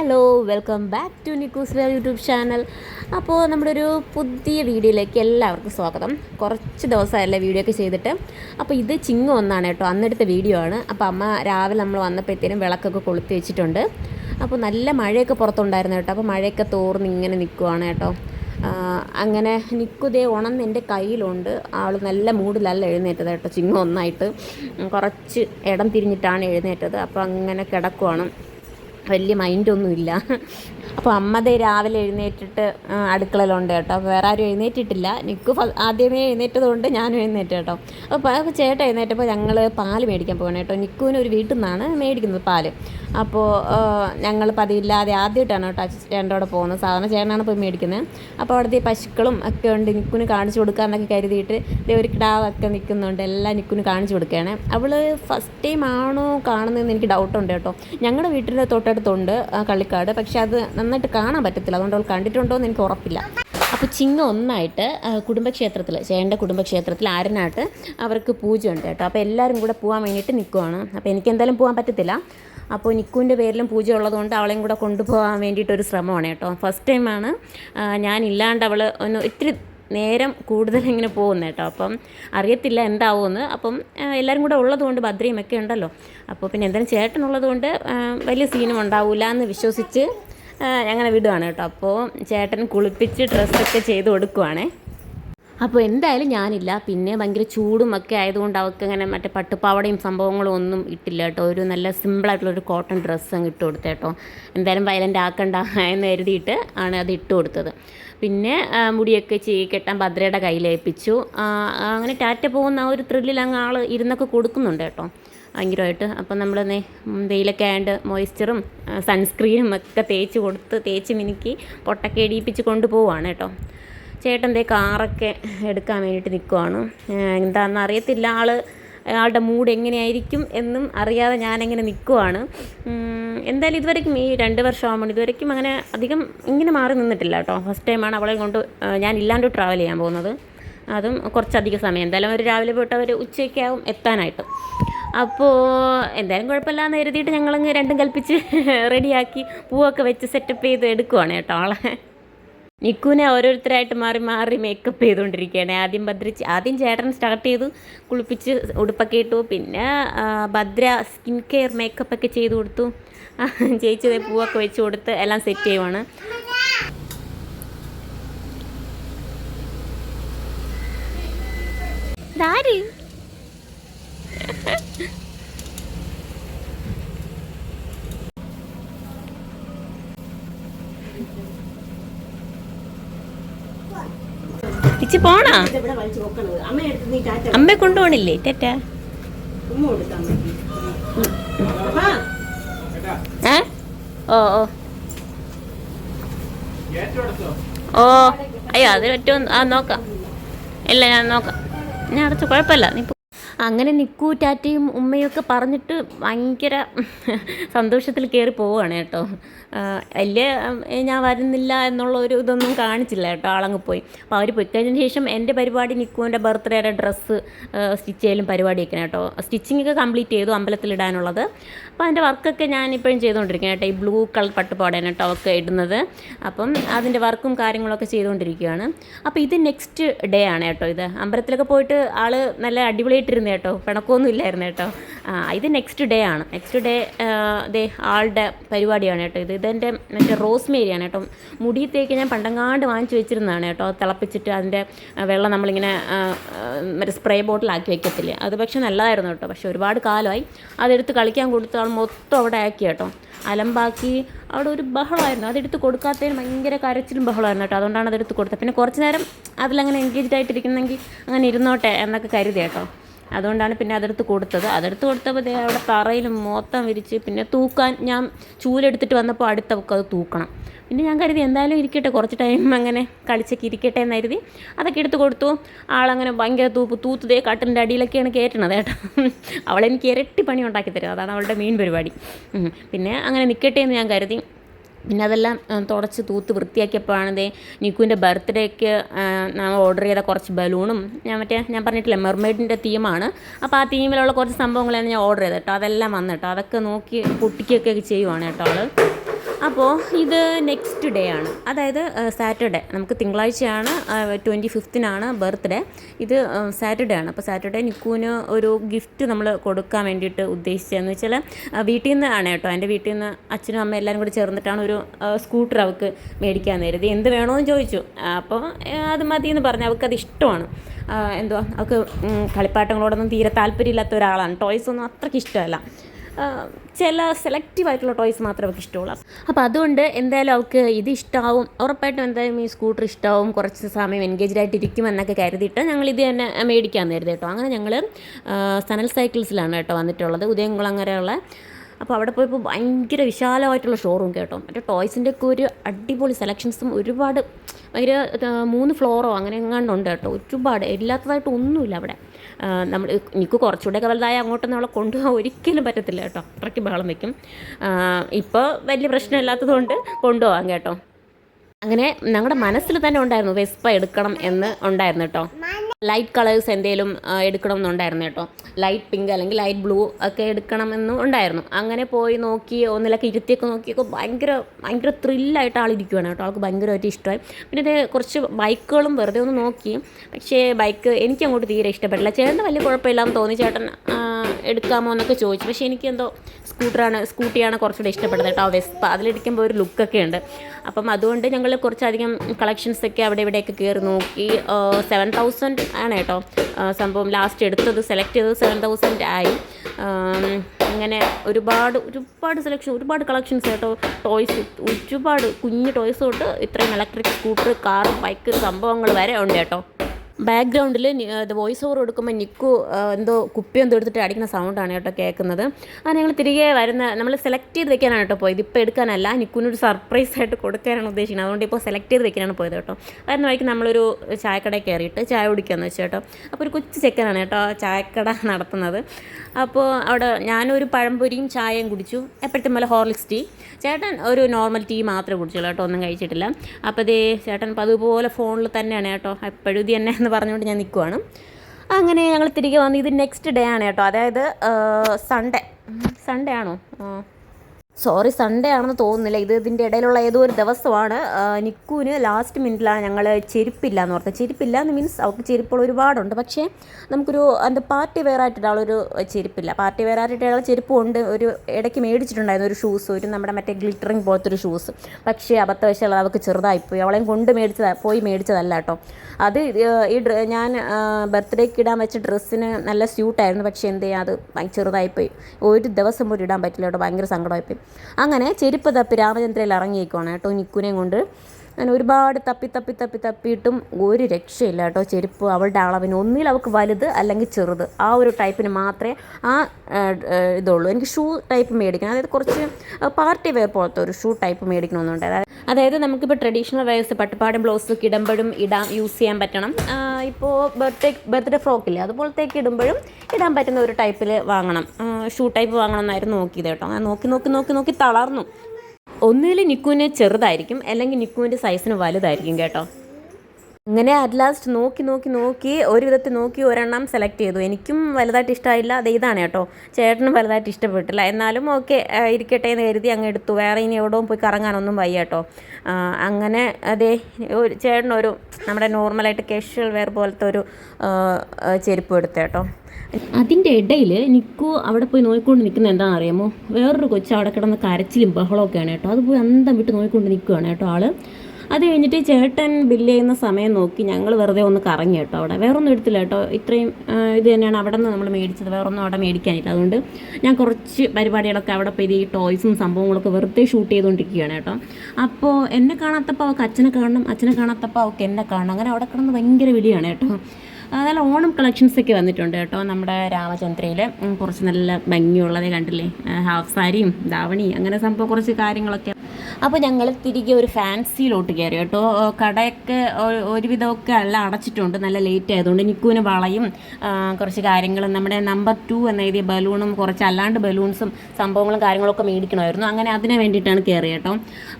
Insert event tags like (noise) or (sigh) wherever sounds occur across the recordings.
Hello welcome back to Nikkus world YouTube channel അപ്പോൾ നമ്മുടെ ഒരു പുതിയ വീഡിയോയിലേക്ക് എല്ലാവർക്കും സ്വാഗതം. കുറച്ച് ദിവസമായല്ലേ വീഡിയോ ഒക്കെ ചെയ്തിട്ട്. അപ്പോൾ ഇത് ചിങ്ങം ഒന്നാണ് കേട്ടോ. അന്നെടുത്ത വീഡിയോ ആണ്. അപ്പോൾ അമ്മ രാവിലെ നമ്മൾ വന്നപ്പോഴത്തേനും വിളക്കൊക്കെ കൊളുത്തി വെച്ചിട്ടുണ്ട്. അപ്പോൾ നല്ല മഴയൊക്കെ പുറത്തുണ്ടായിരുന്നു കേട്ടോ. അപ്പോൾ മഴയൊക്കെ തോർന്ന് ഇങ്ങനെ നിൽക്കുവാണ് കേട്ടോ. അങ്ങനെ നിൽക്കുതേ ഉണന്ന് എന്റെ കയ്യിലുണ്ട്. ആൾ നല്ല മൂഡിലല്ല എഴുന്നേറ്റത് കേട്ടോ. ചിങ്ങം ഒന്നായിട്ട്. കുറച്ച് ഇടം തിരിഞ്ഞിട്ടാണ് എഴുന്നേറ്റത്. അപ്പോൾ അങ്ങനെ കിടക്കുവാണ്. വലിയ മൈൻഡൊന്നുമില്ല. അപ്പോൾ അമ്മതേ രാവിലെ എഴുന്നേറ്റിട്ട് അടുക്കളയിലുണ്ട് കേട്ടോ. വേറെ ആരും എഴുന്നേറ്റിട്ടില്ല. നിക്കു ആദ്യമേ എഴുന്നേറ്റത് കൊണ്ട് ഞാനും എഴുന്നേറ്റ് കേട്ടോ. അപ്പോൾ അപ്പോൾ ചേട്ടൻ എഴുന്നേറ്റപ്പോൾ ഞങ്ങൾ പാൽ മേടിക്കാൻ പോകണം കേട്ടോ. നിക്കുവിന് ഒരു വീട്ടിൽ നിന്നാണ് മേടിക്കുന്നത് പാൽ. അപ്പോൾ ഞങ്ങൾ പതിവില്ലാതെ ആദ്യമായിട്ടാണ് കേട്ടോ ചേട്ടന്റെ അവിടെ പോകുന്നത്. സാധാരണ ചേട്ടനാണ് പോയി മേടിക്കുന്നത്. അപ്പോൾ അവിടുത്തെ പശുക്കളും ഒക്കെ ഉണ്ട്. നിക്കുവിന് കാണിച്ചു കൊടുക്കാമെന്നൊക്കെ കരുതിയിട്ട് ഇതേ ഒരു കിടാവൊക്കെ നിൽക്കുന്നുണ്ട്. എല്ലാം നിക്കുവിന് കാണിച്ചു കൊടുക്കുകയാണ്. അവൾ ഫസ്റ്റ് ടൈം ആണോ കാണുന്നതെന്ന് എനിക്ക് ഡൗട്ടുണ്ട് കേട്ടോ. ഞങ്ങളുടെ വീട്ടിന്റെ തൊട്ടടുത്തുണ്ട് കള്ളിക്കാട്. പക്ഷേ അത് നന്നായിട്ട് കാണാൻ പറ്റത്തില്ല. അതുകൊണ്ട് അവൾ കണ്ടിട്ടുണ്ടോ എന്ന് എനിക്ക് ഉറപ്പില്ല. അപ്പോൾ ചിങ്ങ ഒന്നായിട്ട് കുടുംബക്ഷേത്രത്തിൽ ചേട്ടന്റെ കുടുംബക്ഷേത്രത്തിൽ ആരനായിട്ട് അവർക്ക് പൂജയുണ്ട് കേട്ടോ. അപ്പോൾ എല്ലാവരും കൂടെ പോകാൻ വേണ്ടിയിട്ട് നിൽക്കുവാണ് അപ്പോൾ എനിക്ക് എന്തായാലും പോകാൻ പറ്റത്തില്ല. അപ്പോൾ നിക്കുവിന്റെ പേരിലും പൂജ ഉള്ളതുകൊണ്ട് അവളെയും കൂടെ കൊണ്ടുപോകാൻ വേണ്ടിയിട്ടൊരു ശ്രമമാണ് കേട്ടോ. ഫസ്റ്റ് ടൈമാണ് ഞാനില്ലാണ്ട് അവൾ ഒന്ന് ഇത്തിരി നേരം കൂടുതൽ ഇങ്ങനെ പോകുന്നത് കേട്ടോ. അപ്പം അറിയത്തില്ല എന്താവുമെന്ന്. അപ്പം എല്ലാവരും കൂടെ ഉള്ളതുകൊണ്ട് ഭദ്രയും ഒക്കെ ഉണ്ടല്ലോ. അപ്പോൾ പിന്നെ എന്തായാലും ചേട്ടനുള്ളതുകൊണ്ട് വലിയ സീനും ഉണ്ടാവില്ല എന്ന് വിശ്വസിച്ച് അങ്ങനെ വിടുവാണ് കേട്ടോ. അപ്പോൾ ചേട്ടൻ കുളിപ്പിച്ച് ഡ്രസ്സൊക്കെ ചെയ്ത് കൊടുക്കുവാണേ. അപ്പോൾ എന്തായാലും ഞാനില്ല. പിന്നെ ഭയങ്കര ചൂടും ഒക്കെ ആയതുകൊണ്ട് അവൾക്ക് അങ്ങനെ മറ്റേ പട്ടുപാവടയും സംഭവങ്ങളും ഒന്നും ഇട്ടില്ല കേട്ടോ. ഒരു നല്ല സിമ്പിളായിട്ടുള്ള ഒരു കോട്ടൺ ഡ്രസ്സ് അങ്ങ് ഇട്ട് കൊടുത്തേ കേട്ടോ. എന്തായാലും വയലന്റ് ആക്കണ്ട എന്ന് കരുതിയിട്ട് ആണ് അത് ഇട്ട് കൊടുത്തത്. പിന്നെ മുടിയൊക്കെ ചെയ് കെട്ടാൻ ഭദ്രയുടെ കയ്യിലേൽപ്പിച്ചു. അങ്ങനെ ടാറ്റ പോകുന്ന ആ ഒരു ത്രില്ലിൽ അങ്ങ് ആൾ ഇരുന്നൊക്കെ കൊടുക്കുന്നുണ്ട് കേട്ടോ. ഭയങ്കരമായിട്ട്. അപ്പം നമ്മൾ നേ വെയിലൊക്കെ ആയതുകൊണ്ട് മോയ്സ്ചറും സൺസ്ക്രീനും ഒക്കെ തേച്ച് കൊടുത്ത് തേച്ച് മിനുക്കി പൊട്ടൊക്കെ ഇടിയിപ്പിച്ച് കൊണ്ടുപോവാണ് കേട്ടോ. ചേട്ടൻ ദേ കാറൊക്കെ എടുക്കാൻ വേണ്ടിയിട്ട് നിൽക്കുവാണ് എന്താണെന്ന് അറിയത്തില്ല. ആൾ ആളുടെ മൂഡ് എങ്ങനെയായിരിക്കും എന്നും അറിയാതെ ഞാനെങ്ങനെ നിൽക്കുവാണ് എന്തായാലും ഇതുവരെക്കും ഈ രണ്ട് വർഷമാകുമ്പോൾ ഇതുവരെക്കും അങ്ങനെ അധികം ഇങ്ങനെ മാറി നിന്നിട്ടില്ല കേട്ടോ. ഫസ്റ്റ് ടൈമാണ് അവളെ കൊണ്ട് ഞാൻ ഇല്ലാണ്ട് ട്രാവൽ ചെയ്യാൻ പോകുന്നത്. അതും കുറച്ചധികം സമയം. എന്തായാലും അവർ രാവിലെ പോയിട്ട് അവർ ഉച്ചയ്ക്കാവും എത്താനായിട്ട്. അപ്പോൾ എന്തായാലും കുഴപ്പമില്ല എന്ന് കരുതിയിട്ട് ഞങ്ങളങ്ങ് രണ്ടും കൽപ്പിച്ച് (laughs) റെഡിയാക്കി പൂവൊക്കെ വെച്ച് സെറ്റപ്പ് ചെയ്ത് എടുക്കുവാണ് കേട്ടോ ആളെ. നിക്കുവിനെ ഓരോരുത്തരായിട്ട് മാറി മാറി മേക്കപ്പ് ചെയ്തുകൊണ്ടിരിക്കുകയാണ്. ആദ്യം ഭദ്ര ആദ്യം ചേട്ടൻ സ്റ്റാർട്ട് ചെയ്തു കുളിപ്പിച്ച് ഉടുപ്പൊക്കെ ഇട്ടു. പിന്നെ ഭദ്ര സ്കിൻ കെയർ മേക്കപ്പ് ഒക്കെ ചെയ്ത് കൊടുത്തു. ചേച്ചി പൂവൊക്കെ വെച്ച് കൊടുത്ത് എല്ലാം സെറ്റ് ചെയ്യുവാണ്. ഇതാര്? ടാറ്റ അമ്മയെ കൊണ്ടുപോണില്ലേ ടെറ്റ? ഏ? ഓ ഓ. ഓ. അയ്യോ അത് പറ്റുമോ? ആ നോക്കാം. ഇല്ല ഞാൻ നോക്കാം. ഞാൻ അടച്ചു കുഴപ്പമില്ല. നീ. അങ്ങനെ നിക്കു ടാറ്റയും ഉമ്മയൊക്കെ പറഞ്ഞിട്ട് ഭയങ്കര സന്തോഷത്തിൽ കയറി പോവുകയാണ് കേട്ടോ. അല്ലേ ഞാൻ വരുന്നില്ല എന്നുള്ള ഒരു ഇതൊന്നും കാണിച്ചില്ല കേട്ടോ ആളങ്ങ് പോയി. അപ്പോൾ അവർ പൊയ്ക്കഴിഞ്ഞതിന് ശേഷം എന്റെ പരിപാടി നിക്കുവിന്റെ ബർത്ത്ഡേയുടെ ഡ്രസ്സ് സ്റ്റിച്ച് ചെയ്യലും പരിപാടിയൊക്കെ കേട്ടോ. സ്റ്റിച്ചിങ് ഒക്കെ കംപ്ലീറ്റ് ചെയ്തു അമ്പലത്തിലിടാനുള്ളത് അപ്പോൾ അതിന്റെ വർക്കൊക്കെ ഞാൻ ഇപ്പോഴും ചെയ്തുകൊണ്ടിരിക്കുകയാണ് കേട്ടോ. ഈ ബ്ലൂ കളർ പട്ടുപാടാണ് കേട്ടോ ഒക്കെ ഇടുന്നത്. അപ്പം അതിന്റെ വർക്കും കാര്യങ്ങളൊക്കെ ചെയ്തുകൊണ്ടിരിക്കുകയാണ്. അപ്പോൾ ഇത് നെക്സ്റ്റ് ഡേ ആണ് കേട്ടോ ഇത്. അമ്പലത്തിലൊക്കെ പോയിട്ട് ആൾ നല്ല അടിപൊളിയായിട്ടിരുന്നു കേട്ടോ. പിണക്കമൊന്നും ഇല്ലായിരുന്നു കേട്ടോ. ഇത് നെക്സ്റ്റ് ഡേ ആണ്. നെക്സ്റ്റ് ഡേ ദേ ആളുടെ പരിപാടിയാണ് കേട്ടോ ഇത്. ഇതെന്റെ മറ്റേ റോസ്മേരിയാണ് കേട്ടോ. മുടിയത്തേക്ക് ഞാൻ പണ്ടങ്ങാണ്ട് വാങ്ങിച്ചു വെച്ചിരുന്നതാണ് കേട്ടോ. തിളപ്പിച്ചിട്ട് അതിന്റെ വെള്ളം നമ്മളിങ്ങനെ മറ്റേ സ്പ്രേ ബോട്ടിലാക്കി വെക്കത്തില്ലേ? അത് പക്ഷേ നല്ലതായിരുന്നു കേട്ടോ. പക്ഷേ ഒരുപാട് കാലമായി അതെടുത്ത് കളിക്കാൻ കൊടുത്ത് ആൾ മൊത്തം അവിടെ ആക്കി കേട്ടോ. അലമ്പാക്കി അവിടെ ഒരു ബഹളമായിരുന്നു. അതെടുത്ത് കൊടുക്കാത്തതിന് ഭയങ്കര കരച്ചിലും ബഹളമായിരുന്നു കേട്ടോ. അതുകൊണ്ടാണ് അതെടുത്ത് കൊടുത്തത്. പിന്നെ കുറച്ച് നേരം അതിലങ്ങനെ എൻഗേജ്ഡ് ആയിട്ടിരിക്കുന്നെങ്കിൽ അങ്ങനെ ഇരുന്നോട്ടെ എന്നൊക്കെ കരുതി കേട്ടോ. അതുകൊണ്ടാണ് പിന്നെ അതെടുത്ത് കൊടുത്തത്. അതെടുത്ത് കൊടുത്തപ്പോൾ ദേ അവിടെ തറയിൽ മൊത്തം വിരിച്ച് പിന്നെ തൂക്കാൻ ഞാൻ ചൂലെടുത്തിട്ട് വന്നപ്പോൾ അടുത്തൊക്കെ അത് തൂക്കണം. പിന്നെ ഞാൻ കരുതി എന്തായാലും ഇരിക്കട്ടെ കുറച്ച് ടൈം അങ്ങനെ കളിച്ചൊക്കെ ഇരിക്കട്ടെ എന്ന് കരുതി അതൊക്കെ എടുത്ത് കൊടുത്തു. ആളങ്ങനെ ഭയങ്കര തൂപ്പ് തൂത്തുതേ കട്ടിന്റെ അടിയിലൊക്കെയാണ് കയറ്റണത് കേട്ടോ. അവളെനിക്ക് ഇരട്ടി പണി ഉണ്ടാക്കി തരും. അതാണ് അവളുടെ മെയിൻ പരിപാടി. പിന്നെ അങ്ങനെ നിൽക്കട്ടെ എന്ന് ഞാൻ കരുതി. പിന്നെ അതെല്ലാം തുടച്ച് തൂത്ത് വൃത്തിയാക്കിയപ്പോഴാണ് നിക്കുവിന്റെ ബർത്ത്ഡേക്ക് ഞാൻ ഓർഡർ ചെയ്ത കുറച്ച് ബലൂണും ഞാൻ മറ്റേ ഞാൻ പറഞ്ഞിട്ടില്ല മെർമെയ്ഡിന്റെ തീമാണ്. അപ്പോൾ ആ തീമിലുള്ള കുറച്ച് സംഭവങ്ങളാണ് ഞാൻ ഓർഡർ ചെയ്തത് കേട്ടോ. അതെല്ലാം വന്നു കേട്ടോ. അതൊക്കെ നോക്കി പൊട്ടിക്കുകയൊക്കെ ചെയ്യുവാണ് കേട്ടോ അവൾ അപ്പോൾ ഇത് നെക്സ്റ്റ് ഡേ ആണ്. അതായത് സാറ്റർഡേ നമുക്ക് തിങ്കളാഴ്ചയാണ് ട്വന്റി ഫിഫ്തിനാണ് ബർത്ത്ഡേ ഇത് സാറ്റർഡേ ആണ്. അപ്പോൾ സാറ്റർഡേ നിക്കുവിന് ഒരു ഗിഫ്റ്റ് നമ്മൾ കൊടുക്കാൻ വേണ്ടിയിട്ട് ഉദ്ദേശിച്ചതെന്ന് വെച്ചാൽ വീട്ടിൽ നിന്ന് ആണ് കേട്ടോ. എന്റെ വീട്ടിൽ നിന്ന് അച്ഛനും അമ്മ എല്ലാവരും കൂടി ചേർന്നിട്ടാണ് ഒരു സ്കൂട്ടർ അവൾക്ക് മേടിക്കാൻ നേരത് എന്ത് വേണമെന്ന് ചോദിച്ചു. അപ്പോൾ അത് മതി എന്ന് പറഞ്ഞു. അവൾക്ക് അത് ഇഷ്ടമാണ്. എന്തോ അവൾക്ക് കളിപ്പാട്ടങ്ങളോടൊന്നും തീരെ താല്പര്യമില്ലാത്ത ഒരാളാണ്. ടോയ്സ് ഒന്നും അത്രയ്ക്ക് ഇഷ്ടമല്ല. ചില സെലക്റ്റീവ് ആയിട്ടുള്ള ടോയ്സ് മാത്രമേ അവൾക്ക് ഇഷ്ടമുള്ളൂ. അപ്പോൾ അതുകൊണ്ട് എന്തായാലും അവൾക്ക് ഇത് ഇഷ്ടമാവും ഉറപ്പായിട്ടും എന്തായാലും ഈ സ്കൂട്ടർ ഇഷ്ടമാവും കുറച്ച് സമയം എൻഗേജ്ഡ് ആയിട്ട് ഇരിക്കുമെന്നൊക്കെ കരുതിയിട്ട് ഞങ്ങൾ ഇത് തന്നെ മേടിക്കാൻ നേരത്തെ കേട്ടോ. അങ്ങനെ ഞങ്ങൾ സനൽ സൈക്കിൾസിലാണ് കേട്ടോ വന്നിട്ടുള്ളത്. ഉദയംകുളങ്ങരയുള്ള അപ്പോൾ അവിടെ പോയപ്പോൾ ഭയങ്കര വിശാലമായിട്ടുള്ള ഷോറൂം കേട്ടോ. മറ്റേ ടോയ്സിന്റെ ഒക്കെ ഒരു അടിപൊളി സെലക്ഷൻസും ഒരുപാട് ഭയങ്കര മൂന്ന് ഫ്ലോറോ അങ്ങനെ എങ്ങാണ്ടുണ്ട് കേട്ടോ. ഒരുപാട് ഇല്ലാത്തതായിട്ട് ഒന്നുമില്ല അവിടെ. നമ്മൾ എനിക്ക് കുറച്ചുകൂടെയൊക്കെ വലുതായ അങ്ങോട്ടൊന്നും നമ്മളെ കൊണ്ടുപോകാൻ ഒരിക്കലും പറ്റത്തില്ല കേട്ടോ. അത്രയ്ക്ക് ബഹളം വയ്ക്കും ഇപ്പോൾ വലിയ പ്രശ്നമില്ലാത്തതുകൊണ്ട് കൊണ്ടുപോകാം കേട്ടോ. അങ്ങനെ ഞങ്ങളുടെ മനസ്സിൽ തന്നെ ഉണ്ടായിരുന്നു വെസ്പ എടുക്കണം എന്ന് ഉണ്ടായിരുന്നു കേട്ടോ. ലൈറ്റ് കളേഴ്സ് എന്തെങ്കിലും എടുക്കണം എന്നുണ്ടായിരുന്നു കേട്ടോ. ലൈറ്റ് പിങ്ക് അല്ലെങ്കിൽ ലൈറ്റ് ബ്ലൂ ഒക്കെ എടുക്കണമെന്നും ഉണ്ടായിരുന്നു. അങ്ങനെ പോയി നോക്കി ഒന്നിലൊക്കെ ഇരുത്തിയൊക്കെ നോക്കിയൊക്കെ ഭയങ്കര ഭയങ്കര ത്രില്ലായിട്ട് ആളിരിക്കുവാണ് കേട്ടോ. ആൾക്ക് ഭയങ്കരമായിട്ട് ഇഷ്ടമായി. പിന്നെ ഇത് കുറച്ച് ബൈക്കുകളും വെറുതെ ഒന്ന് നോക്കി. പക്ഷേ ബൈക്ക് എനിക്ക് അങ്ങോട്ട് തീരെ ഇഷ്ടപ്പെട്ടില്ല. ചേട്ടന് വലിയ കുഴപ്പമില്ലാന്ന് തോന്നി. ചേട്ടൻ എടുക്കാമോ എന്നൊക്കെ ചോദിച്ചു. പക്ഷേ എനിക്കെന്തോ സ്കൂട്ടറാണ് സ്കൂട്ടിയാണ് കുറച്ചുകൂടെ ഇഷ്ടപ്പെടുന്നത് കേട്ടോ. വെസ്പ അതിലിരിക്കുമ്പോൾ ഒരു ലുക്കൊക്കെ ഉണ്ട്. അപ്പം അതുകൊണ്ട് ഞങ്ങൾ കുറച്ചധികം കളക്ഷൻസ് ഒക്കെ അവിടെ ഇവിടെയൊക്കെ കയറി നോക്കി. സെവൻ തൗസൻഡ് ആണ് കേട്ടോ. സംഭവം ലാസ്റ്റ് എടുത്തത് സെലക്ട് ചെയ്തത് സെവൻ തൗസൻഡ് ആയി. അങ്ങനെ ഒരുപാട് ഒരുപാട് സെലക്ഷൻ ഒരുപാട് കളക്ഷൻസ് കേട്ടോ. ടോയ്സ് ഒരുപാട് കുഞ്ഞു ടോയ്സ് തൊട്ട് ഇത്രയും ഇലക്ട്രിക് സ്കൂട്ടർ കാർ ബൈക്ക് സംഭവങ്ങൾ വരെ ഉണ്ട് കേട്ടോ. ബാക്ക്ഗ്രൗണ്ടിൽ വോയിസ് ഓവർ കൊടുക്കുമ്പോൾ നിക്കു എന്തോ കുപ്പി എന്തോ എടുത്തിട്ട് അടിക്കുന്ന സൗണ്ടാണ് കേട്ടോ കേൾക്കുന്നത്. അത് ഞങ്ങൾ തിരികെ വരുന്ന നമ്മൾ സെലക്ട് ചെയ്ത് വെക്കാനാണ് കേട്ടോ പോയത്. ഇപ്പോൾ എടുക്കാനല്ല നിക്കുവിനൊരു സർപ്രൈസ് ആയിട്ട് കൊടുക്കാനാണ് ഉദ്ദേശിക്കുന്നത്. അതുകൊണ്ട് ഇപ്പോൾ സെലക്ട് ചെയ്ത് വെക്കാനാണ് പോയത് കേട്ടോ. അതെന്ന് വഴിക്ക് നമ്മളൊരു ചായക്കടയിൽ കയറിയിട്ട് ചായ കുടിക്കാമെന്ന് വെച്ചു കേട്ടോ. അപ്പോൾ ഒരു കൊച്ചു ചെക്കനാണ് കേട്ടോ ചായക്കട നടത്തുന്നത്. അപ്പോൾ അവിടെ ഞാനൊരു പഴംപൊരിയും ചായയും കുടിച്ചു. എപ്പോഴത്തെ പോലെ ഹോർലിക്സ് ടീ. ചേട്ടൻ ഒരു നോർമൽ ടീ മാത്രമേ കുടിച്ചുള്ളൂ കേട്ടോ ഒന്നും കഴിച്ചിട്ടില്ല. അപ്പോൾ ദേ ചേട്ടൻ അപ്പോൾ അതുപോലെ ഫോണിൽ തന്നെയാണ് കേട്ടോ. എപ്പോഴും ഇത് തന്നെ എന്ന് പറഞ്ഞുകൊണ്ട് ഞാൻ നിൽക്കുവാണ് അങ്ങനെ ഞങ്ങൾ തിരികെ വന്ന് ഇത് നെക്സ്റ്റ് ഡേ ആണ് കേട്ടോ. അതായത് സൺഡേ സൺഡേ ആണോ. സോറി സൺഡേ ആണെന്ന് തോന്നുന്നില്ല. ഇത് ഇതിന്റെ ഇടയിലുള്ള ഏതോ ഒരു ദിവസമാണ് നിക്കുവിന് ലാസ്റ്റ് മിനിറ്റിലാണ് ഞങ്ങൾ ചെരുപ്പില്ല എന്ന് ഓർത്തത് ചെരുപ്പില്ല എന്ന് മീൻസ് അവർക്ക് ചെരുപ്പുകൾ ഒരുപാടുണ്ട്. പക്ഷേ നമുക്കൊരു എന്താ പാർട്ടി വെയർ ആയിട്ടൊരാളൊരു ചെരുപ്പില്ല. പാർട്ടി വെയർ ആയിട്ടൊരാൾ ചെരുപ്പും ഉണ്ട് ഒരു ഇടയ്ക്ക് മേടിച്ചിട്ടുണ്ടായിരുന്നു ഒരു ഷൂസ് ഒരു നമ്മുടെ മറ്റേ ഗ്ലിറ്ററിങ് പോലത്തെ ഒരു ഷൂസ് പക്ഷേ അബദ്ധവശാൽ അവൾക്ക് ചെറുതായിപ്പോയി. അവളെയും കൊണ്ട് മേടിച്ചതാ പോയി മേടിച്ചതല്ല കേട്ടോ. അത് ഈ ഞാൻ ബർത്ത്ഡേക്ക് ഇടാൻ വെച്ച ഡ്രസ്സിന് നല്ല സ്യൂട്ടായിരുന്നു പക്ഷേ എന്ത് ചെയ്യാം അത് ചെറുതായിപ്പോയി. ഒരു ദിവസം പോലും ഇടാൻ പറ്റില്ല കേട്ടോ. ഭയങ്കര സങ്കടമായിപ്പോയി. അങ്ങനെ ചെരുപ്പ് തപ്പി രാമചന്ദ്രയിൽ ഇറങ്ങിയേക്കുവാണ് കേട്ടോ നിക്കുനെയും കൊണ്ട്. അങ്ങനെ ഒരുപാട് തപ്പി തപ്പി തപ്പി തപ്പിയിട്ടും ഒരു രക്ഷയില്ല കേട്ടോ ചെരുപ്പ് അവളുടെ അളവിന്. ഒന്നിൽ അവൾക്ക് വലുത് അല്ലെങ്കിൽ ചെറുത്. ആ ഒരു ടൈപ്പിന് മാത്രമേ ആ ഇതുള്ളൂ. എനിക്ക് ഷൂ ടൈപ്പ് മേടിക്കണം. അതായത് കുറച്ച് പാർട്ടി വെയർ പോലത്തെ ഒരു ഷൂ ടൈപ്പ് മേടിക്കണമെന്നുണ്ട്. അതായത് അതായത് നമുക്കിപ്പോൾ ട്രഡീഷണൽ വെയർസ് പട്ടുപാടും ബ്ലൗസ് ഇടുമ്പോഴും ഇടാം യൂസ് ചെയ്യാൻ പറ്റണം. ഇപ്പോൾ ബർത്ത്ഡേ ബർത്ത്ഡേ ഫ്രോക്കില്ലേ അതുപോലത്തേക്ക് ഇടുമ്പോഴും ഇടാൻ പറ്റുന്ന ഒരു ടൈപ്പിൽ വാങ്ങണം. ഷൂ ടൈപ്പ് വാങ്ങണം എന്നായിരുന്നു നോക്കിയത് കേട്ടോ. നോക്കി നോക്കി നോക്കി നോക്കി തളർന്നു. ഒന്നുകിൽ നിക്കുവിന് ചെറുതായിരിക്കും അല്ലെങ്കിൽ നിക്കുവിന്റെ സൈസിന് വലുതായിരിക്കും കേട്ടോ. അങ്ങനെ അറ്റ് ലാസ്റ്റ് നോക്കി നോക്കി നോക്കി ഒരു വിധത്തിൽ നോക്കി ഒരെണ്ണം സെലക്ട് ചെയ്തു. എനിക്കും വലുതായിട്ട് ഇഷ്ടമായില്ല. അത് ഇതാണ് കേട്ടോ. ചേട്ടനും വലുതായിട്ട് ഇഷ്ടപ്പെട്ടില്ല. എന്നാലും ഓക്കെ ഇരിക്കട്ടെ എന്ന് കരുതി അങ്ങ് എടുത്തു. വേറെ ഇനി എവിടെയും പോയി കറങ്ങാനൊന്നും വയ്യ കേട്ടോ. അങ്ങനെ അതേ ഒരു ചേട്ടനൊരു നമ്മുടെ നോർമലായിട്ട് കാഷ്വൽ വെയർ പോലത്തെ ഒരു ചെരുപ്പ് എടുത്തു കേട്ടോ. അതിന്റെ ഇടയിൽ നിക്കു അവിടെ പോയി നോക്കിക്കൊണ്ട് നിൽക്കുന്നത് എന്താണെന്ന് അറിയാമോ വേറൊരു കൊച്ചു അവിടെ കിടന്ന് കരച്ചിലും ബഹളമൊക്കെയാണ് കേട്ടോ. അത് പോയി അന്തം വിട്ട് നോക്കിക്കൊണ്ട് നിൽക്കുകയാണ് കേട്ടോ ആൾ. അത് കഴിഞ്ഞിട്ട് ചേട്ടൻ ബില്ല് ചെയ്യുന്ന സമയം നോക്കി ഞങ്ങൾ വെറുതെ ഒന്ന് കറങ്ങി കേട്ടോ അവിടെ. വേറൊന്നും എടുത്തില്ല കേട്ടോ. ഇത്രയും ഇത് തന്നെയാണ് അവിടെ നിന്ന് നമ്മൾ മേടിച്ചത്. വേറൊന്നും അവിടെ മേടിക്കാനില്ല. അതുകൊണ്ട് ഞാൻ കുറച്ച് പരിപാടികളൊക്കെ അവിടെ പോയി ഈ ടോയ്സും സംഭവങ്ങളൊക്കെ വെറുതെ ഷൂട്ട് ചെയ്തുകൊണ്ടിരിക്കുകയാണ് കേട്ടോ. അപ്പോൾ എന്നെ കാണാത്തപ്പോൾ അവൾക്ക് അച്ഛനെ കാണണം അച്ഛനെ കാണാത്തപ്പോൾ അവൾക്ക് എന്നെ കാണണം. അങ്ങനെ അവിടെ കിടന്ന് ഭയങ്കര വിളിയാണ് കേട്ടോ. നല്ല ഓണം കളക്ഷൻസ് ഒക്കെ വന്നിട്ടുണ്ട് കേട്ടോ നമ്മുടെ രാമചന്ദ്രയിൽ കുറച്ച് നല്ല ഭംഗിയുള്ളതേ കണ്ടില്ലേ? ഹാഫ് സാരിയും ധാവണി അങ്ങനെ സംഭവം കുറച്ച് കാര്യങ്ങളൊക്കെ. അപ്പോൾ ഞങ്ങൾ തിരികെ ഒരു ഫാൻസിയിലോട്ട് കയറി കേട്ടോ. കടയൊക്കെ ഒരുവിധമൊക്കെ എല്ലാം അടച്ചിട്ടുണ്ട്. നല്ല ലേറ്റ് ആയതുകൊണ്ട് നിക്കുവിന് വളയും കുറച്ച് കാര്യങ്ങളും നമ്മുടെ നമ്പർ ടു എന്ന് എഴുതിയ ബലൂണും കുറച്ച് അല്ലാണ്ട് ബലൂൺസും സംഭവങ്ങളും കാര്യങ്ങളൊക്കെ മേടിക്കണമായിരുന്നു. അങ്ങനെ അതിന് വേണ്ടിയിട്ടാണ് കയറി കേട്ടോ.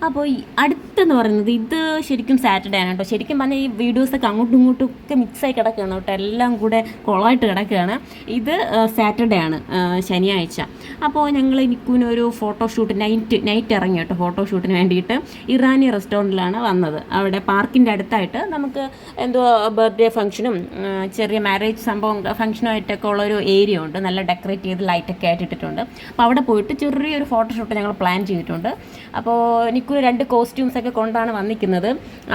അപ്പോൾ അടുത്തെന്ന് പറയുന്നത് ഇത് ശരിക്കും സാറ്റർഡേ ആണ് കേട്ടോ. ശരിക്കും പറഞ്ഞാൽ ഈ വീഡിയോസൊക്കെ അങ്ങോട്ടും ഇങ്ങോട്ടും ഒക്കെ മിക്സായി കിടക്കുകയാണ് കേട്ടോ. എല്ലാം കൂടെ കൊളമായിട്ട് കിടക്കുകയാണ്. ഇത് സാറ്റർഡേ ആണ് ശനിയാഴ്ച. അപ്പോൾ ഞങ്ങൾ നിക്കുവിനൊരു ഫോട്ടോഷൂട്ട് നൈറ്റ് നൈറ്റ് ഇറങ്ങി കേട്ടോ. ഫോട്ടോഷൂട്ടിന് വേണ്ടിയിട്ട് ഇറാനി റെസ്റ്റോറന്റിലാണ് വന്നത്. അവിടെ പാർക്കിന്റെ അടുത്തായിട്ട് നമുക്ക് എന്തോ ബർത്ത്ഡേ ഫംഗ്ഷനും ചെറിയ മാരേജ് സംഭവം ഉള്ള ഒരു ഏരിയ ഉണ്ട്. നല്ല ഡെക്കറേറ്റ് ചെയ്ത് ലൈറ്റൊക്കെ ആയിട്ട് ഇട്ടിട്ടുണ്ട് അപ്പോൾ അവിടെ പോയിട്ട് ചെറിയൊരു ഫോട്ടോഷൂട്ട് ഞങ്ങൾ പ്ലാൻ ചെയ്തിട്ടുണ്ട്. അപ്പോൾ എനിക്കൊരു രണ്ട് കോസ്റ്റ്യൂംസൊക്കെ കൊണ്ടാണ് വന്നിരിക്കുന്നത്.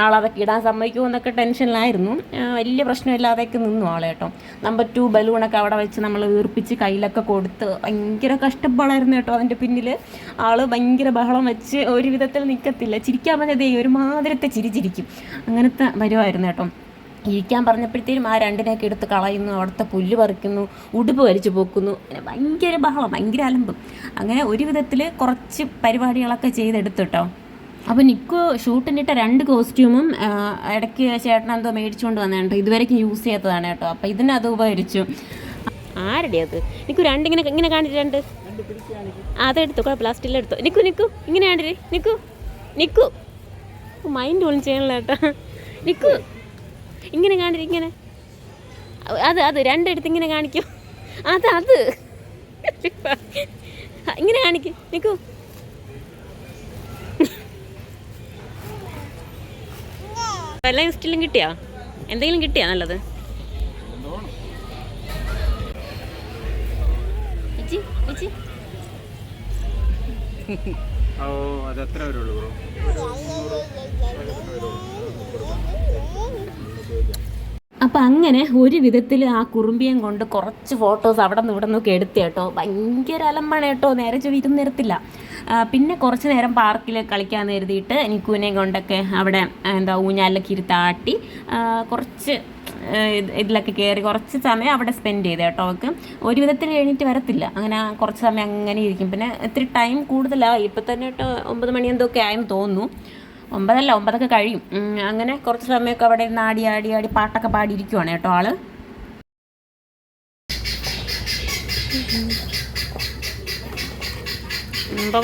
ആളതൊക്കെ ഇടാൻ സമ്മതിക്കുമോ എന്നൊക്കെ ടെൻഷനിലായിരുന്നു വലിയ പ്രശ്നമില്ലാതെയൊക്കെ നിന്നു ആളെ കേട്ടോ. നമ്പർ ടു ബലൂണൊക്കെ അവിടെ വെച്ച് നമ്മൾ വീർപ്പിച്ച് കയ്യിലൊക്കെ കൊടുത്ത് ഭയങ്കര കഷ്ടപ്പാടായിരുന്നു കേട്ടോ അതിന്റെ പിന്നിൽ ആൾ ഭയങ്കര ബഹളം വെച്ച് ഒരു വിധത്തിൽ നിൽക്കത്തില്ല. ചിരിക്കാൻ പറഞ്ഞതേ ഒരുമാതിരത്തെ ചിരി ചിരിക്കും അങ്ങനത്തെ വരുമായിരുന്നു കേട്ടോ. ഇരിക്കാൻ പറഞ്ഞപ്പോഴത്തേനും ആ രണ്ടിനെയൊക്കെ എടുത്ത് കളയുന്നു അവിടുത്തെ പുല്ല് പറിക്കുന്നു ഉടുപ്പ് വലിച്ചു പോക്കുന്നു. ഭയങ്കര ബഹളം ഭയങ്കര അലമ്പും. അങ്ങനെ ഒരു വിധത്തിൽ കുറച്ച് പരിപാടികളൊക്കെ ചെയ്തെടുത്തു കേട്ടോ. അപ്പോൾ നിക്കു ഷൂട്ടിനിട്ട രണ്ട് കോസ്റ്റ്യൂമും ഇടയ്ക്ക് ചേട്ടൻ എന്തോ മേടിച്ചുകൊണ്ട് വന്നതാണ് കേട്ടോ. ഇതുവരെയ്ക്കും യൂസ് ചെയ്യാത്തതാണ് കേട്ടോ. അപ്പോൾ ഇതിനത് ഉപകരിച്ചു. ആരുടെ അത്? നിക്കു രണ്ടിങ്ങനെ ഇങ്ങനെ കാണിച്ചിട്ടുണ്ട് അതെടുത്തു കുഴപ്പമില്ല. സ്റ്റിൽ നിക്കു നിക്കു. ഇങ്ങനെ കാണില്ലേ നിക്കു. നിക്കു. മൈൻഡ് ഓൺ ചെയ്യണല്ലോ കേട്ടോ. നിക്കു. ഇങ്ങനെ കാണിരി ഇങ്ങനെ. അത് അത് രണ്ടെടുത്ത് ഇങ്ങനെ കാണിക്കും. അത് അത്. ഇങ്ങനെ കാണിക്കും. നിൽക്കൂ എല്ലാം സ്റ്റിലും കിട്ടിയാ? എന്തെങ്കിലും കിട്ടിയാ നല്ലത്? ഇച്ചി, ഇച്ചി. ഓ അത് എത്ര വരുള്ളൂ ബ്രോ. അപ്പം അങ്ങനെ ഒരു വിധത്തിൽ ആ കുറുമ്പിയം കൊണ്ട് കുറച്ച് ഫോട്ടോസ് അവിടെ നിന്ന് ഇവിടെ നിന്നൊക്കെ എടുത്ത് കേട്ടോ. ഭയങ്കര അലമ്പാണ് കേട്ടോ. നേരെ ചോദിക്കുന്നിരത്തില്ല പിന്നെ കുറച്ച് നേരം പാർക്കിൽ കളിക്കാൻ കരുതിയിട്ട് എനിക്കൂനെ കൊണ്ടൊക്കെ അവിടെ എന്താ ഊഞ്ഞാലിലൊക്കെ ഇരുത്താട്ടി കുറച്ച് ഇതിലൊക്കെ കയറി കുറച്ച് സമയം അവിടെ സ്പെൻഡ് ചെയ്ത് കേട്ടോ അവൾക്ക്. ഒരു വിധത്തിൽ എഴുന്നേറ്റ് വരത്തില്ല. അങ്ങനെ കുറച്ച് സമയം അങ്ങനെ ഇരിക്കും. പിന്നെ ഇത്തിരി ടൈം കൂടുതലാണ് ഇപ്പം തന്നെ ഒമ്പത് മണി എന്തൊക്കെ ആയെന്ന് തോന്നുന്നു. ഒമ്പതല്ല ഒമ്പതൊക്കെ കഴിയും. അങ്ങനെ കുറച്ച് സമയമൊക്കെ അവിടെ ഇരുന്ന് ആടി ആടി ആടി പാട്ടൊക്കെ പാടിയിരിക്കുവാണ് കേട്ടോ ആൾ. എന്തോ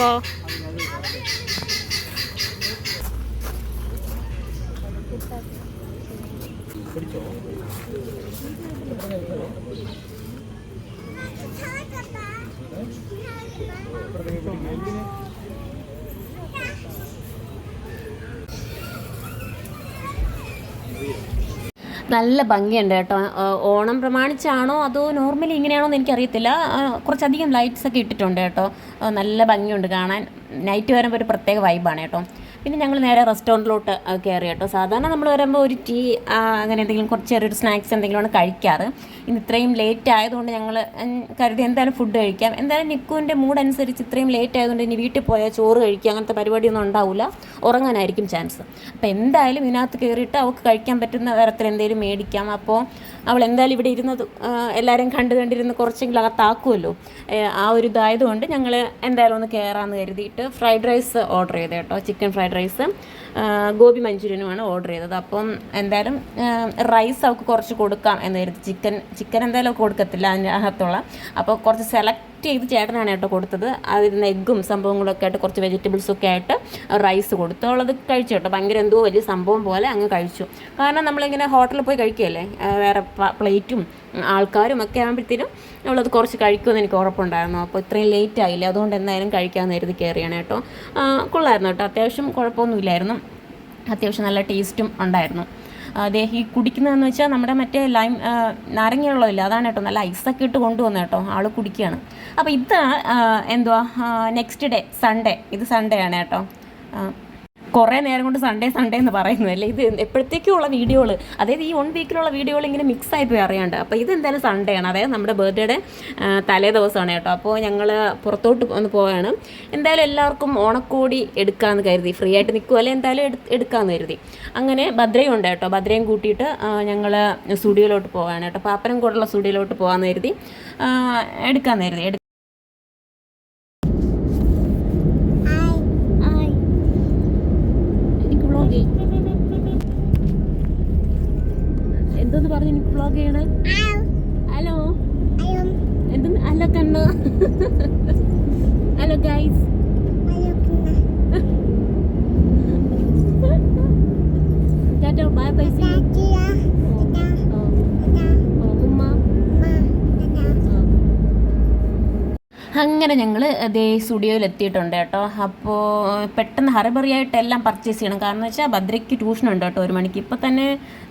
നല്ല ഭംഗിയുണ്ട് കേട്ടോ. ഓണം പ്രമാണിച്ചാണോ അതോ നോർമലി ഇങ്ങനെയാണോ എന്ന് എനിക്കറിയത്തില്ല. കുറച്ചധികം ലൈറ്റ്സ് ഒക്കെ ഇട്ടിട്ടുണ്ട് കേട്ടോ. നല്ല ഭംഗിയുണ്ട് കാണാൻ. നൈറ്റ് വരുമ്പോൾ ഒരു പ്രത്യേക വൈബാണ് കേട്ടോ. പിന്നെ ഞങ്ങൾ നേരെ റെസ്റ്റോറന്റിലോട്ട് കയറി കേട്ടോ. സാധാരണ നമ്മൾ വരുമ്പോൾ ഒരു ടീ അങ്ങനെ എന്തെങ്കിലും കുറച്ച് ചെറിയൊരു സ്നാക്സ് എന്തെങ്കിലുമാണ് കഴിക്കാറ്. ഇന്ന് ഇത്രയും ലേറ്റ് ആയതുകൊണ്ട് ഞങ്ങൾ കരുതി എന്തായാലും ഫുഡ് കഴിക്കാം. എന്തായാലും നിക്കുവിന്റെ മൂഡ് അനുസരിച്ച് ഇത്രയും ലേറ്റ് ആയതുകൊണ്ട് ഇനി വീട്ടിൽ പോയാൽ ചോറ് കഴിക്കുക അങ്ങനത്തെ പരിപാടിയൊന്നും ഉണ്ടാവില്ല ഉറങ്ങാനായിരിക്കും ചാൻസ് അപ്പോൾ എന്തായാലും ഇതിനകത്ത് കയറിയിട്ട് അവൾക്ക് കഴിക്കാൻ പറ്റുന്ന തരത്തിൽ എന്തെങ്കിലും മേടിക്കാം. അപ്പോൾ അവൾ എന്തായാലും ഇവിടെ ഇരുന്നത് എല്ലാവരും കണ്ടു കണ്ടിരുന്ന് കുറച്ചെങ്കിലും അകത്താക്കുമല്ലോ ആ ഒരു ഇതായതുകൊണ്ട് ഞങ്ങൾ എന്തായാലും ഒന്ന് കയറാമെന്ന് കരുതിയിട്ട് ഫ്രൈഡ് റൈസ് ഓർഡർ ചെയ്തേട്ടോ ചിക്കൻ ഫ്രൈഡ് റൈസ് ഗോബി മഞ്ചൂരിയനുമാണ് ഓർഡർ ചെയ്തത്. അപ്പം എന്തായാലും റൈസ് അവൾക്ക് കുറച്ച് കൊടുക്കാം എന്ന് ചിക്കൻ ചിക്കൻ എന്തായാലും കൊടുക്കത്തില്ല അതിന്റെ അകത്തുള്ള. അപ്പോൾ കുറച്ച് സെലക്ട് ചെയ്ത് ചേട്ടനാണ് കേട്ടോ കൊടുത്തത്. അതിന് എഗ്ഗും സംഭവങ്ങളൊക്കെ ആയിട്ട് കുറച്ച് വെജിറ്റബിൾസും ഒക്കെ ആയിട്ട് റൈസ് കൊടുത്തു. അവളത് കഴിച്ചു കേട്ടോ. ഭയങ്കര എന്തോ വലിയ സംഭവം പോലെ അങ്ങ് കഴിച്ചു. കാരണം നമ്മളിങ്ങനെ ഹോട്ടലിൽ പോയി കഴിക്കുകയല്ലേ? വേറെ പ്ലേറ്റും ആൾക്കാരും ഒക്കെ ആകുമ്പോഴത്തേനും അവളത് കുറച്ച് കഴിക്കുമെന്ന് എനിക്ക് ഉറപ്പുണ്ടായിരുന്നു. അപ്പോൾ ഇത്രയും ലേറ്റ് ആയില്ല? അതുകൊണ്ട് എന്തായാലും കഴിക്കാമെന്ന് കരുതി കയറിയാണ് കേട്ടോ. കൊള്ളായിരുന്നു കേട്ടോ. അത്യാവശ്യം കുഴപ്പമൊന്നുമില്ലായിരുന്നു. അത്യാവശ്യം നല്ല ടേസ്റ്റും ഉണ്ടായിരുന്നു. അതെ ഈ കുടിക്കുന്നതെന്ന് വെച്ചാൽ നമ്മുടെ മറ്റേ ലൈം ആ, നാരങ്ങ വെള്ളമില്ല അതാണ് കേട്ടോ. നല്ല ഐസൊക്കെ ഇട്ട് കൊണ്ടുവന്നു കേട്ടോ. ആൾ കുടിക്കുകയാണ്. അപ്പോൾ ഇത് എന്തുവാ? നെക്സ്റ്റ് ഡേ സൺഡേ ഇത് സൺഡേ ആണ് കേട്ടോ. കുറേ നേരം കൊണ്ട് സൺഡേ സൺഡേ എന്ന് പറയുന്നു അല്ലേ? ഇത് എപ്പോഴത്തേക്കും ഉള്ള വീഡിയോകൾ? അതായത് ഈ വൺ വീക്കിലുള്ള വീഡിയോകൾ ഇങ്ങനെ മിക്സ് ആയി പോയി അറിയാണ്ട്. അപ്പോൾ ഇത് എന്തായാലും സൺഡേ ആണ്. അതായത് നമ്മുടെ ബർത്ത്ഡേയുടെ തലേ ദിവസമാണ് കേട്ടോ. അപ്പോൾ ഞങ്ങൾ പുറത്തോട്ട് ഒന്ന് പോവുകയാണ് എന്തായാലും എല്ലാവർക്കും ഓണക്കോടി എടുക്കാമെന്ന് കരുതി. ഫ്രീ ആയിട്ട് നിൽക്കുമല്ലേ എന്തായാലും എടു എടുക്കാമെന്ന് കരുതി. അങ്ങനെ ഭദ്രയും ഉണ്ട് കേട്ടോ. ഭദ്രയും കൂട്ടിയിട്ട് ഞങ്ങൾ സ്റ്റുഡിയോയിലോട്ട് പോവുകയാണ് കേട്ടോ. പാപ്പനം കൂടെയുള്ള സ്റ്റുഡിയോയിലോട്ട് പോകാമെന്ന് കരുതി. എടുക്കാമെന്ന് കരുതി എടു- ഹായ്. എനിക്ക് വ്ളോഗ് എന്തോന്ന് പറഞ്ഞു എനിക്ക് വ്ളോഗ് ചെയ്യണേ ഹലോ എന്തെന്ന് ഹലോ കണ്ണു ഹലോ ഗൈസ് कैसी ഉമ്മ അങ്ങനെ ഞങ്ങൾ ദേ സ്റ്റുഡിയോയിൽ എത്തിയിട്ടുണ്ട് കേട്ടോ. അപ്പോൾ പെട്ടെന്ന് ഹറബറിയായിട്ട് എല്ലാം പർച്ചേസ് ചെയ്യണം. കാരണം വെച്ചാൽ ഭദ്രയ്ക്ക് ട്യൂഷൻ ഉണ്ട് കേട്ടോ ഒരു മണിക്ക്. ഇപ്പോൾ തന്നെ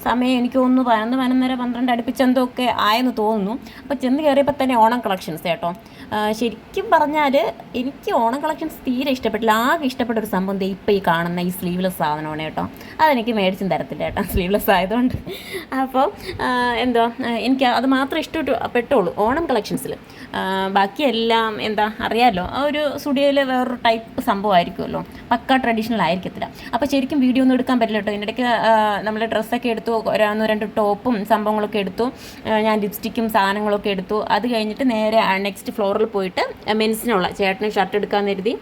സമയം എനിക്ക് തോന്നുന്നു പതിനൊന്ന് പതിനൊന്നര പന്ത്രണ്ട് അടുപ്പിച്ച് എന്തൊക്കെ ആയെന്ന് തോന്നുന്നു. അപ്പോൾ ചെന്ന് കയറിയപ്പോൾ തന്നെ ഓണം കളക്ഷൻസ് കേട്ടോ. ശരിക്കും പറഞ്ഞാൽ എനിക്ക് ഓണം കളക്ഷൻസ് തീരെ ഇഷ്ടപ്പെട്ടില്ല. ആകെ ഇഷ്ടപ്പെട്ട ഒരു സംഭവം ദേ ഇപ്പോൾ ഈ കാണുന്ന ഈ സ്ലീവ്ലെസ് സാധനമാണ് കേട്ടോ. അതെനിക്ക് മേടിച്ചും തരത്തില്ല കേട്ടോ. (laughs) സ്ലീവ്ലെസ് ആയതുകൊണ്ട്. അപ്പോൾ എന്തോ എനിക്ക് അത് മാത്രം ഇഷ്ടപ്പെട്ടു പെട്ടുള്ളൂ ഓണം കളക്ഷൻസിൽ ബാക്കി എല്ലാം എന്താ അറിയാമല്ലോ ആ ഒരു സ്റ്റുഡിയോയിൽ വേറൊരു ടൈപ്പ് സംഭവമായിരിക്കുമല്ലോ. പക്ക ട്രഡീഷണൽ ആയിരിക്കത്തില്ല. അപ്പോൾ ശരിക്കും വീഡിയോ ഒന്നും എടുക്കാൻ പറ്റില്ല കേട്ടോ. ഇതിനിടയ്ക്ക് നമ്മൾ ഡ്രസ്സൊക്കെ എടുത്തു ഒന്ന് രണ്ട് ടോപ്പും സംഭവങ്ങളൊക്കെ എടുത്തു. ഞാൻ ലിപ്സ്റ്റിക്കും സാധനങ്ങളൊക്കെ എടുത്തു. അത് കഴിഞ്ഞിട്ട് നേരെ നെക്സ്റ്റ് ഫ്ലോറിൽ പോയിട്ട് മെൻസിനുള്ള ചേട്ടന് ഷർട്ട് എടുക്കാൻ കരുതി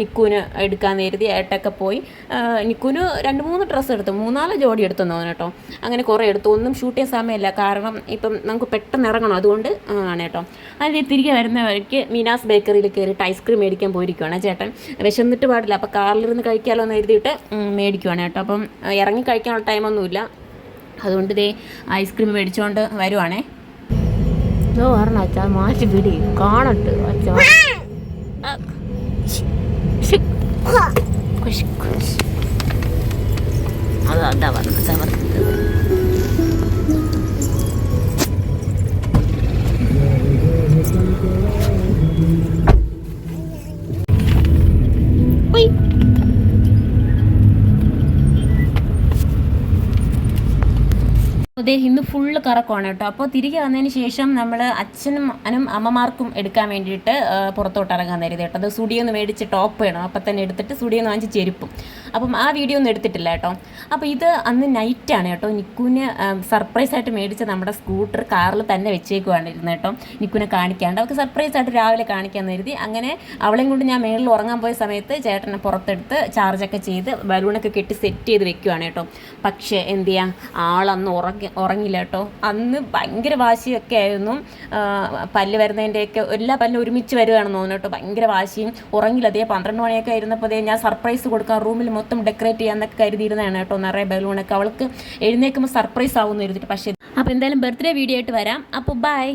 നിക്കൂന് എടുക്കാൻ കരുതി ഏട്ടൊക്കെ പോയി. നിക്കൂന് രണ്ട് മൂന്ന് ഡ്രസ്സ് എടുത്തു. മൂന്നാൽ ജോഡി എടുത്തു തോന്നുന്നു കേട്ടോ. അങ്ങനെ കുറേ എടുത്തു. ഒന്നും ഷൂട്ട് ചെയ്യാൻ സമയമില്ല. കാരണം ഇപ്പം നമുക്ക് പെട്ടെന്ന് ഇറങ്ങണം. അതുകൊണ്ട് ആണ് കേട്ടോ. അതിൽ തിരികെ വരുന്ന വഴിക്ക് മീനാസ് ബേക്കറിയിൽ കയറിയിട്ട് ഐസ്ക്രീം മേടിക്കാൻ പോയിരിക്കുവാണ്. ചേട്ടൻ വിശന്നിട്ട് പാടില്ല. അപ്പോൾ കാറിലിരുന്ന് കഴിക്കാമല്ലോ എന്ന് എഴുതിയിട്ട് മേടിക്കുവാണ് കേട്ടോ. അപ്പം ഇറങ്ങി കഴിക്കാനുള്ള ടൈമൊന്നുമില്ല അതുകൊണ്ട് ഇതേ ഐസ്ക്രീം മേടിച്ചുകൊണ്ട് വരുവാണേ. ഇതോ പറഞ്ഞ അച്ഛാ മാറ്റി പിടി. കാണട്ട് അച്ഛാ. അത് അതാ പറഞ്ഞത് അതാ പറഞ്ഞത്. Thank you. അതെ ഇന്ന് ഫുള്ള് കറക്കമാണ് കേട്ടോ. അപ്പോൾ തിരികെ വന്നതിന് ശേഷം നമ്മൾ അച്ഛനും അനും അമ്മമാർക്കും എടുക്കാൻ വേണ്ടിയിട്ട് പുറത്തോട്ട് ഇറങ്ങാൻ നേരം കേട്ടോ. അത് സുടിയൊന്ന് മേടിച്ച് ടോപ്പ് വേണം. അപ്പം തന്നെ എടുത്തിട്ട് സുടിയൊന്ന് വാങ്ങിച്ച് ചെരുപ്പും. അപ്പം ആ വീഡിയോ ഒന്നും എടുത്തിട്ടില്ല കേട്ടോ. അപ്പോൾ ഇത് അന്ന് നൈറ്റാണ് കേട്ടോ. നിക്കുവിന് സർപ്രൈസ് ആയിട്ട് മേടിച്ച നമ്മുടെ സ്കൂട്ടർ കാറിൽ തന്നെ വെച്ചേക്കുവാണ് ഇരുന്ന് കേട്ടോ. നിക്കുവിനെ കാണിക്കാണ്ട്. അവൾക്ക് സർപ്രൈസ് ആയിട്ട് രാവിലെ കാണിക്കാൻ കരുതി. അങ്ങനെ അവളെയും കൊണ്ട് ഞാൻ മേളിൽ ഉറങ്ങാൻ പോയ സമയത്ത് ചേട്ടനെ പുറത്തെടുത്ത് ചാർജൊക്കെ ചെയ്ത് ബലൂണൊക്കെ കെട്ടി സെറ്റ് ചെയ്ത് വെക്കുവാണ് കേട്ടോ. പക്ഷേ എന്ത് ചെയ്യാം? ആളന്ന് ഉറങ്ങി ഉറങ്ങില്ല കേട്ടോ. അന്ന് ഭയങ്കര വാശിയൊക്കെ ആയിരുന്നു. പല്ല് വരുന്നതിന്റെയൊക്കെ എല്ലാ പല്ലും ഒരുമിച്ച് വരുവാണെന്ന് തോന്നുന്നു കേട്ടോ. ഭയങ്കര വാശിയും ഉറങ്ങില്ല. അതേ പന്ത്രണ്ട് മണിയൊക്കെ ആയിരുന്നപ്പോൾ അതേ ഞാൻ സർപ്രൈസ് കൊടുക്കാം റൂമിൽ മൊത്തം ഡെക്കറേറ്റ് ചെയ്യാന്നൊക്കെ കരുതിയിരുന്നതാണ് കേട്ടോ. നിറയെ ബലൂണൊക്കെ. അവൾക്ക് എഴുന്നേൽക്കുമ്പോൾ സർപ്രൈസ് ആവുമെന്ന് കരുതിയിട്ട്. പക്ഷേ അപ്പോൾ എന്തായാലും ബർത്ത്ഡേ വീഡിയോ ആയിട്ട് വരാം. അപ്പോൾ ബൈ